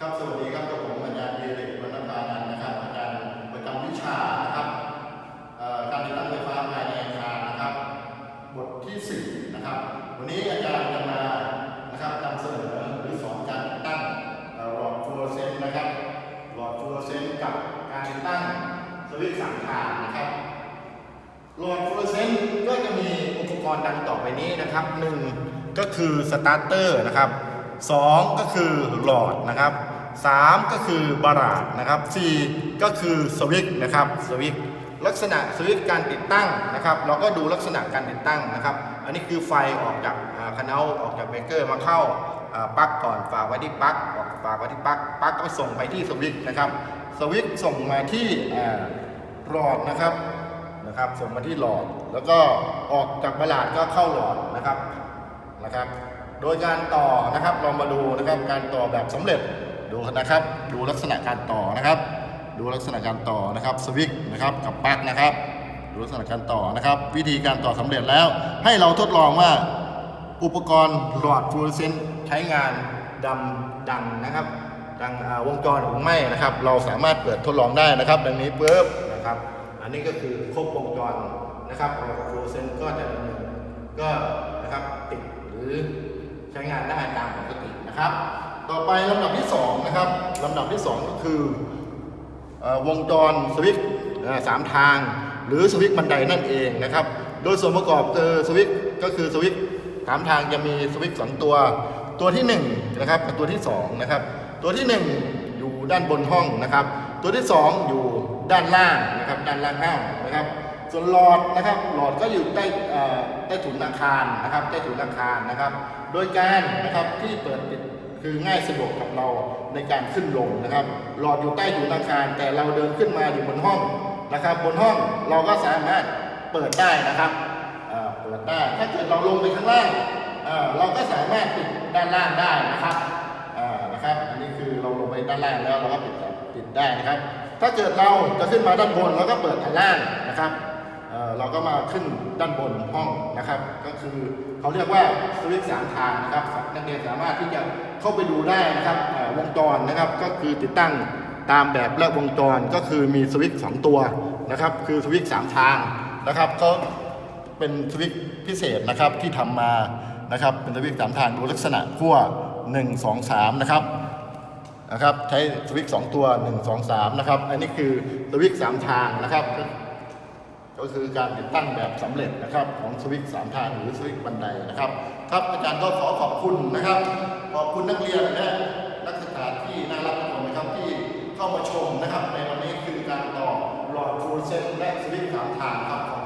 ครับสวัสดีครับกับผมอาจารย์เดเรกวรรณพานันนะครับ อาจารย์ประจำวิชานะครับการติดตั้งไฟฟ้าภายในอาคารนะครับ บทที่ 4 นะครับ วันนี้อาจารย์จะมานะครับนำเสนอหรือสอนการติดตั้งหลอดฟลูออเรสเซนต์นะครับหลอดฟลูออเรสเซนต์กับการติดตั้งสวิตช์สามทางนะครับหลอดฟลูออเรสเซนต์ก็จะมีอุปกรณ์ดังต่อไปนี้นะครับหนึ่งก็คือสตาร์เตอร์นะครับ สองก็คือหลอดนะครับสามก็คือบาราดนะครับสี่ก็คือสวิตช์นะครับสวิตช์ลักษณะสวิตช์การติดตั้งนะครับเราก็ดูลักษณะการติดตั้งนะครับ อันนี้คือไฟออกจากคันเอาออกจากเบรกเกอร์มาเข้าอ่าปลั๊กก่อนฝากไว้ที่ปลั๊กออกฝากไว้ที่ปลั๊กปลั๊กก็ส่งไปที่สวิตช์นะครับ สวิตช์ส่งมาที่อ่าหลอดนะครับนะครับ ส่งมาที่หลอด แล้วก็ออกจากบาลาดก็เข้าหลอดนะครับนะครับ โดยการต่อนะครับเรามาดูนะครับการต่อแบบสำเร็จดูนะครับ ดูลักษณะการต่อนะครับ ดูลักษณะการต่อนะครับสวิตช์นะครับกับปลั๊กนะครับ ดูลักษณะการต่อนะครับ วิธีการต่อสำเร็จแล้ว ให้เราทดลองว่าอุปกรณ์หลอดฟลูออเรสเซนต์ใช้งานดำดังนะครับดังวงจรหรือไม่นะครับ เราสามารถเปิดทดลองได้นะครับ ดังนี้ปุ๊บนะครับ อันนี้ก็คือครบวงจรนะครับหลอดฟลูออเรสเซนต์ก็จะดำเนินก็นะครับติดหรือ ช้งานได้ตามปกตินะครับ ต่อไปลำดับที่สองนะครับลำดับที่สองก็คืออวงจรสวิตช์สามทาง หรือสวิตช์บันไดนั่นเองนะครับ โดยส่วนประกอบคือสวิตช์ก็คือสวิตช์สามทางจะมีสวิตช์สองตัว ตัวที่หนึ่งนะครับกับตัวที่สองนะครับตัวที่หนึ่งอยู่ด้านบนห้องนะครับ ตัวที่สองอยู่ด้านล่างนะครับ ด้านล่างห้องนะครับ ส่วนหลอดนะครับหลอดก็อยู่ใต้ใต้ถุนอาคารนะครับใต้ถุนอาคารนะครับ โดยการนะครับที่เปิดปิดคือง่ายสะดวกกับเราในการขึ้นลงนะครับ หลอดอยู่ใต้ถุนอาคาร แต่เราเดินขึ้นมาอยู่บนห้องนะครับ บนห้องเราก็สามารถเปิดได้นะครับเปิดได้ถ้าเกิดเราลงไปข้างล่างเราก็สามารถปิดด้านล่างได้นะครับนะครับอันนี้คือเราลงไปด้านล่างแล้วเราก็ปิดปิดได้นะครับ ถ้าเกิดเราจะขึ้นมาด้านบนเราก็เปิดอันล่างนะครับ เเราก็มาขึ้นด้านบนห้องนะครับ ก็คือเขาเรียกว่าสวิตช์สามทางนะครับนักเรียนสามารถที่จะเข้าไปดูได้นะครับวงจรนะครับก็คือติดตั้งตามแบบและวงจรก็คือมีสวิตช์สองตัวนะครับ คือสวิตช์สามทางนะครับเขาเป็นสวิตช์พิเศษนะครับที่ทำมานะครับ เป็นสวิตช์สามทางดูลักษณะขั้ว1 2 3นะครับนะครับ ใช้สวิตช์สองตัว 1 2 3นะครับ อันนี้คือสวิตช์สามทางนะครับ ก็คือการติดตั้งแบบสำเร็จนะครับของสวิตช์สามทางหรือสวิตช์บันไดนะครับ ครับอาจารย์ก็ขอขอบคุณนะครับ ขอบคุณนักเรียนและนักศึกษาที่น่ารักทุกคนนะครับที่เข้ามาชมนะครับ ในวันนี้คือการต่อหลอดฟูลเซนและสวิตช์สามทางครับขอบ